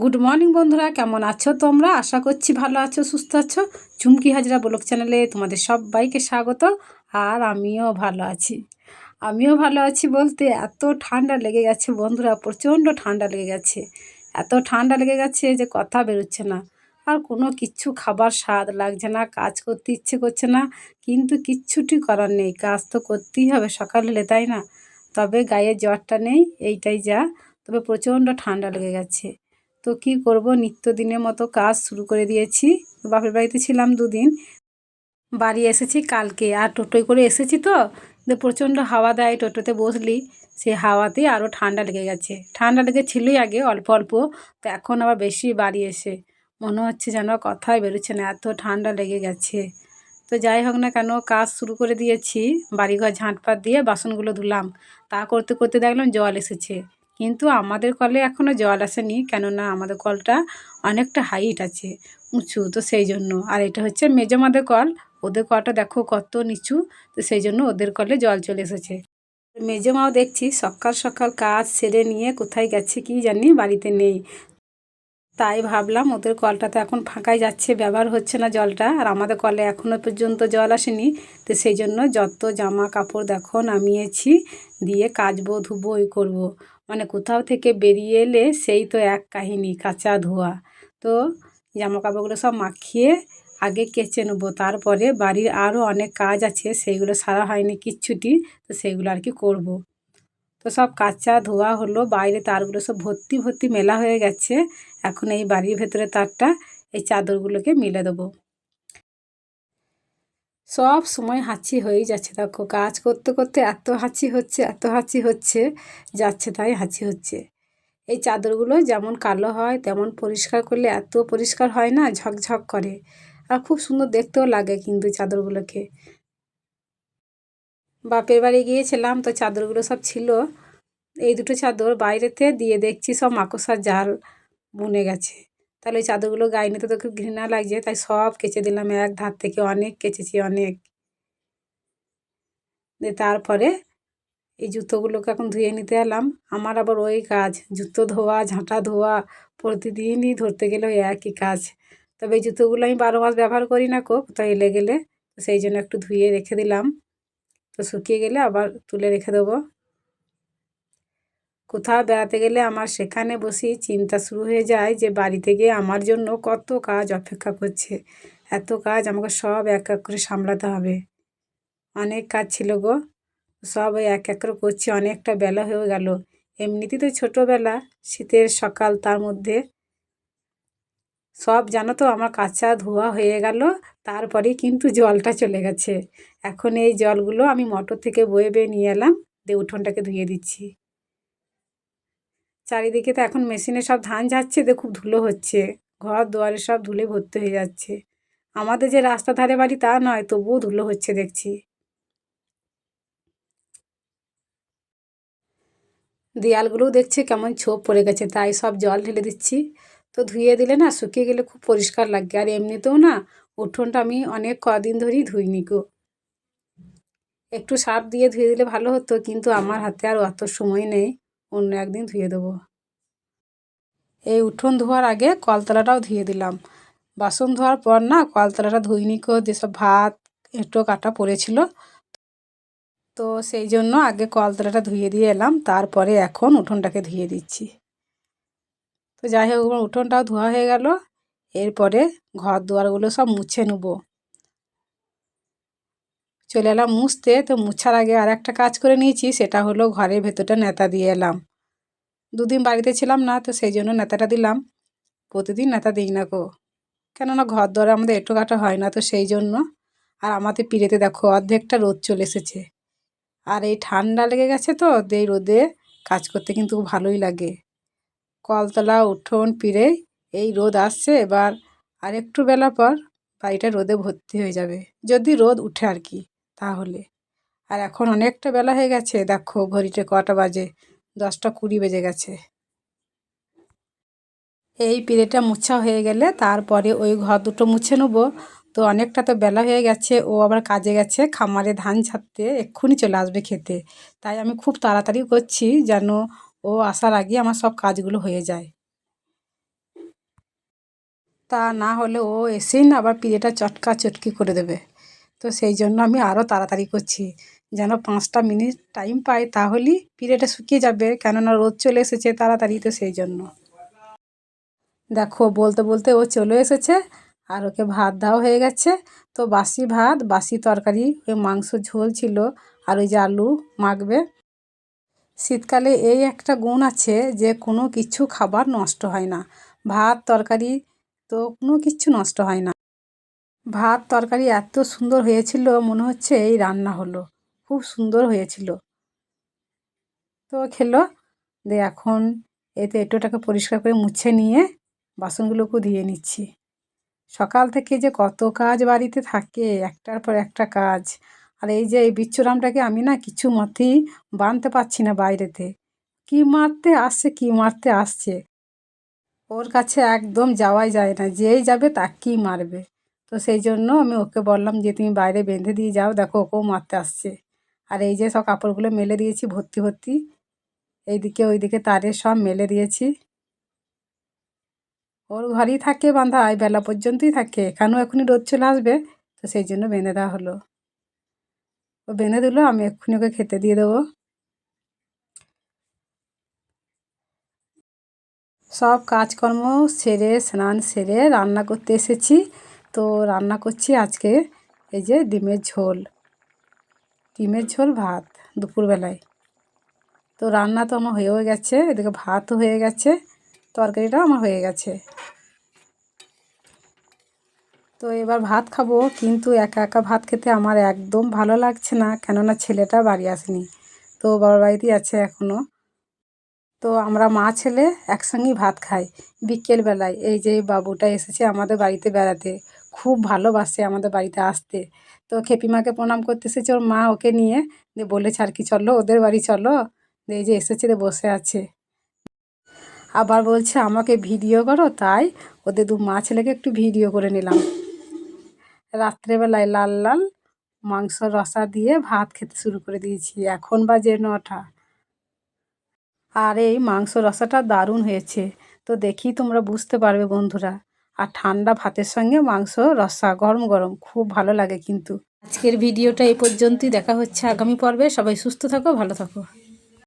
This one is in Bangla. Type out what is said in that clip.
গুড মর্নিং বন্ধুরা, কেমন আছো তোমরা? আশা করছি ভালো আছো, সুস্থ আছো। চুমকি হাজরা ব্লগ চ্যানেলে তোমাদের সবাইকে স্বাগত, আর আমিও ভালো আছি। আমিও ভালো আছি বলতে এত ঠান্ডা লেগে গেছে বন্ধুরা, প্রচণ্ড ঠান্ডা লেগে গেছে। এত ঠান্ডা লেগে গেছে যে কথা বেরোচ্ছে না। আর কোনো কিচ্ছু খাবার স্বাদ লাগছে না, কাজ করতে ইচ্ছে করছে না, কিন্তু কিচ্ছুটি করার নেই, কাজ তো করতেই হবে, সকাল হলে তাই না? তবে গায়ে জ্বরটা নেই, এইটাই যা। তবে প্রচণ্ড ঠান্ডা লেগে গেছে। তো কি করব? নিত্যদিনের মতো কাজ শুরু করে দিয়েছি। বাপের বাড়িতে ছিলাম দুদিন। বাড়ি এসেছি কালকে। আর টোটোয় করে এসেছি তো? প্রচণ্ড হাওয়া দেয় টোটোতে বসলি, সে হাওয়াতে আরও ঠান্ডা লেগে গেছে। ঠান্ডা লেগে ছিলই আগে অল্প অল্প, তো এখন আবার বেশি বাড়ি এসে মনে হচ্ছে যেন কথাই বেরোচ্ছে না, এত ঠান্ডা লেগে গেছে। তো যাই হোক না কেন, কাজ শুরু করে দিয়েছি। বাড়িঘর ঝাঁটপাট দিয়ে বাসনগুলো ধুলাম। তা করতে করতে দেখলাম জল এসেছে। কিন্তু আমাদের কলে এখনও জল আসেনি, কেননা আমাদের কলটা অনেকটা হাইট আছে, উঁচু, তো সেই জন্য। আর এটা হচ্ছে মেজমাদের কল, ওদের কলটা দেখো কত নিচু, তো সেই জন্য ওদের কলে জল চলে এসেছে। মেজমাও দেখছি সকাল সকাল কাজ সেরে নিয়ে কোথায় গেছে কি জানি বাড়িতে নেই। তাই ভাবলাম ওদের কলটা তো এখন ফাঁকাই যাচ্ছে, ব্যবহার হচ্ছে না জলটা। আর আমাদের কলে এখনও পর্যন্ত জল আসেনি। তো সেই জন্য যত জামা কাপড় দেখো নামিয়েছি, দিয়ে কাচবো, ধুবো ওই করব। মানে কোথাও থেকে বেরিয়ে এলে সেই তো এক কাহিনী, কাঁচা ধোয়া। তো জামা কাপড়গুলো সব মাখিয়ে আগে কেচে নেব। তারপরে বাড়ির আরও অনেক কাজ আছে, সেইগুলো সারা হয়নি কিচ্ছুটি। তো সেইগুলো আর কি করব। তো সব কাঁচা ধোয়া হলো, বাইরে তারগুলো সব ভর্তি ভর্তি মেলা হয়ে গেছে। এখন এই বাড়ির ভেতরে তারটা, এই চাদরগুলোকে মিলে দেবো। সব সময় হাঁচি হয়েই যাচ্ছে, দেখো কাজ করতে করতে এত হাঁচি হচ্ছে, এত হাঁচি হচ্ছে, যাচ্ছে তাই হাঁচি হচ্ছে। এই চাদরগুলো যেমন কালো হয়, তেমন পরিষ্কার করলে এত পরিষ্কার হয় না, ঝকঝক করে। আর খুব সুন্দর দেখতেও লাগে কিন্তু চাদরগুলোকে। বাপের বাড়ি গিয়েছিলাম, তো চাদরগুলো সব ছিল। এই দুটো চাদর বাইরেতে দিয়ে দেখছি সব মাকসার জাল বুনে গেছে। তাহলে ওই চাদরগুলো গায়ে নিতে তো খুব ঘৃণা লাগছে, তাই সব কেচে দিলাম এক ধার থেকে, অনেক কেচেছি, অনেক। তারপরে এই জুতোগুলোকে এখন ধুয়ে নিতে এলাম। আমার আবার ওই কাজ, জুতো ধোয়া, ঝাঁটা ধোয়া, প্রতিদিনই ধরতে গেলে ওই একই কাজ। তবে এই জুতোগুলো আমি বারো মাস ব্যবহার করি না কো কোথাও এলে গেলে সেই জন্য একটু ধুয়ে রেখে দিলাম। তো শুকিয়ে গেলে আবার তুলে রেখে দেবো। কোথাও বেড়াতে গেলে আমার সেখানে বসি চিন্তা শুরু হয়ে যায় যে বাড়ি থেকে আমার জন্য কত কাজ অপেক্ষা করছে। এত কাজ আমাকে সব এক এক করে সামলাতে হবে। অনেক কাজ ছিল গো। সব ওই এক এক করে করছি, অনেকটা বেলা হয়ে গেল। এমনিতেই তো ছোটোবেলা, শীতের সকাল তার মধ্যে সব জানো তো আমার কাঁচা ধোয়া হয়ে গেল, তারপরে কিন্তু জলটা চলে গেছে। এখন এই জলগুলো আমি মোটর থেকে বয়ে বয়ে নিয়ে এলাম, দিয়ে উঠোনটাকে ধুয়ে দিচ্ছি। চারিদিকে তো এখন মেশিনে সব ধান যাচ্ছে তো খুব ধুলো হচ্ছে। ঘর দুয়ারে সব ধুলে ভর্তি হয়ে যাচ্ছে। আমাদের যে রাস্তা ধারে বাড়ি তা নয়, তবুও ধুলো হচ্ছে দেখছি। দেয়ালগুলোও দেখছে কেমন ছোপ পড়ে গেছে, তাই সব জল ঢেলে দিচ্ছি। তো ধুয়ে দিলে না শুকিয়ে গেলে খুব পরিষ্কার লাগে। আর এমনিতেও না উঠোনটা আমি অনেক কদিন ধরেই ধুইনি গো। একটু সার্ফ দিয়ে ধুয়ে দিলে ভালো হতো, কিন্তু আমার হাতে আর অত সময় নেই, অন্য একদিন ধুয়ে দেবো। এই উঠোন ধোয়ার আগে কলতলাটাও ধুয়ে দিলাম। বাসন ধোয়ার পর না কলতলাটা ধুইনি কো যেসব ভাত, এঁটো, কাটা পড়েছিল। তো সেই জন্য আগে কলতলাটা ধুয়ে দিয়ে এলাম, তারপরে এখন উঠোনটাকে ধুয়ে দিচ্ছি। তো যাই হোক আমার উঠোনটাও ধোয়া হয়ে গেল। এরপরে ঘর দুয়ারগুলো সব মুছে নেব। চলে এলাম মুছতে, তো মুছার আগে আর একটা কাজ করে নিয়েছি, সেটা হলো ঘরের ভেতরটা নেতা দিয়ে এলাম। দুদিন বাড়িতে ছিলাম না, তো সেই জন্য নেতাটা দিলাম। প্রতিদিন নেতা দিই না গো। কেননা ঘর দরে আমাদের এটো কাটা হয় না, তো সেই জন্য। আর আমাদের পিড়েতে দেখো, অর্ধেকটা রোদ চলে এসেছে। আর এই ঠান্ডা লেগে গেছে তো এই রোদে কাজ করতে কিন্তু ভালোই লাগে। কলতলা, উঠোন, পিড়ে এই রোদ আসছে এবার আর একটু বেলা পর বাড়িটা রোদে ভর্তি হয়ে যাবে। যদি রোদ উঠে আর কি, তাহলে। আর এখন অনেকটা বেলা হয়ে গেছে, দেখো ঘড়িতে কটা বাজে, দশটা কুড়ি বেজে গেছে। এই পিড়েটা মুছা হয়ে গেলে তারপরে ওই ঘর দুটো মুছে নেব। তো অনেকটা তো বেলা হয়ে গেছে, ও আবার কাজে গেছে, খামারে ধান ছাড়তে এক্ষুনি চলে আসবে খেতে। তাই আমি খুব তাড়াতাড়ি করছি যেন ও আসার আগে আমার সব কাজগুলো হয়ে যায়। তা না হলে ও এসেই না আবার পিড়েটা চটকা চটকি করে দেবে। তো সেই জন্য আমি আরও তাড়াতাড়ি করছি। যেন পাঁচটা মিনিট টাইম পাই তাহলেই পিড়েটা শুকিয়ে যাবে। কেননা রোদ চলে এসেছে তাড়াতাড়ি তো সেই জন্য। দেখো, বলতে বলতে ও চলে এসেছে আর ওকে ভাত দেওয়া হয়ে গেছে। তো বাসি ভাত, বাসি তরকারি, ওই মাংস ঝোল ছিল আর ওই যে আলু মাখবে। শীতকালে এই একটা গুণ আছে যে কোনো কিছু খাবার নষ্ট হয় না। ভাত, তরকারি তো কোনো কিছু নষ্ট হয় না। ভাত, তরকারি এত সুন্দর হয়েছিল, মনে হচ্ছে এই রান্না হলো। খুব সুন্দর হয়েছিল। তো খেলো দিয়ে এখন এতে এটোটাকে পরিষ্কার করে মুছে নিয়ে বাসনগুলোকেও ধুয়ে নিচ্ছি। সকাল থেকে যে কত কাজ বাড়িতে থাকে, একটার পর একটা কাজ। আর এই যে এই বিচ্ছুরামটাকে আমি না কিছু মতেই বানতে পারছি না বাইরেতে। কী মারতে আসছে, কী মারতে আসছে? ওর কাছে একদম যাওয়াই যায় না, যেই যাবে তাকেই মারবে? তো সেই জন্য আমি ওকে বললাম যে, তুমি বাইরে বেঁধে দিয়ে যাও, দেখো ওকেও মারতে আসছে। আর এই যে সব কাপড়গুলো মেলে দিয়েছি ভর্তি ভর্তি। এইদিকে, ওইদিকে তারে সব মেলে দিয়েছি। ওর ঘরেই থাকে বাঁধা, এই বেলা পর্যন্তই থাকে। এখানেও এখনই রোদ চলে আসবে? তো সেই জন্য বেঁধে দেওয়া হলো। ও বেঁধে দিল, আমি এক্ষুনি ওকে খেতে দিয়ে দেবো। সব কাজকর্ম সেরে, স্নান সেরে, রান্না করতে এসেছি। তো রান্না করছি আজকে এই যে ডিমের ঝোল। ডিমের ঝোল, ভাত দুপুরবেলায়। তো রান্না তো আমার হয়েও গেছে, এদিকে ভাতও হয়ে গেছে, তরকারিটাও আমার হয়ে গেছে। তো এবার ভাত খাব, কিন্তু একা একা ভাত খেতে আমার একদম ভালো লাগছে না, কেননা ছেলেটা বাড়ি আসেনি। তো বাবার বাড়িতেই আছে এখনও তো আমরা মা, ছেলে একসঙ্গেই ভাত খাই বিকেলবেলায় এই যে বাবুটা এসেছে আমাদের বাড়িতে বেড়াতে, খুব ভালোবাসে আমাদের বাড়িতে আসতে। তো খেপিমাকে প্রণাম করতে এসেছে ওর মা ওকে নিয়ে। বলেছে আর কি, চলো ওদের বাড়ি চলো। এই যে এসেছে বসে আছে। আবার বলছে, আমাকে ভিডিও করো। তাই ওদের দু মা ছেলেকে একটু ভিডিও করে নিলাম। রাত্রেবেলায় লাল লাল মাংস রসা দিয়ে ভাত খেতে শুরু করে দিয়েছি। এখন বাজে নটা। আর এই মাংস রসাটা দারুণ হয়েছে। তো দেখি তোমরা বুঝতে পারবে বন্ধুরা। আর ঠান্ডা ভাতের সঙ্গে মাংস রসা গরম গরম, খুব ভালো লাগে কিন্তু। আজকের ভিডিওটা এই পর্যন্তই। দেখা হচ্ছে আগামী পর্বে। সবাই সুস্থ থাকো, ভালো থাকো।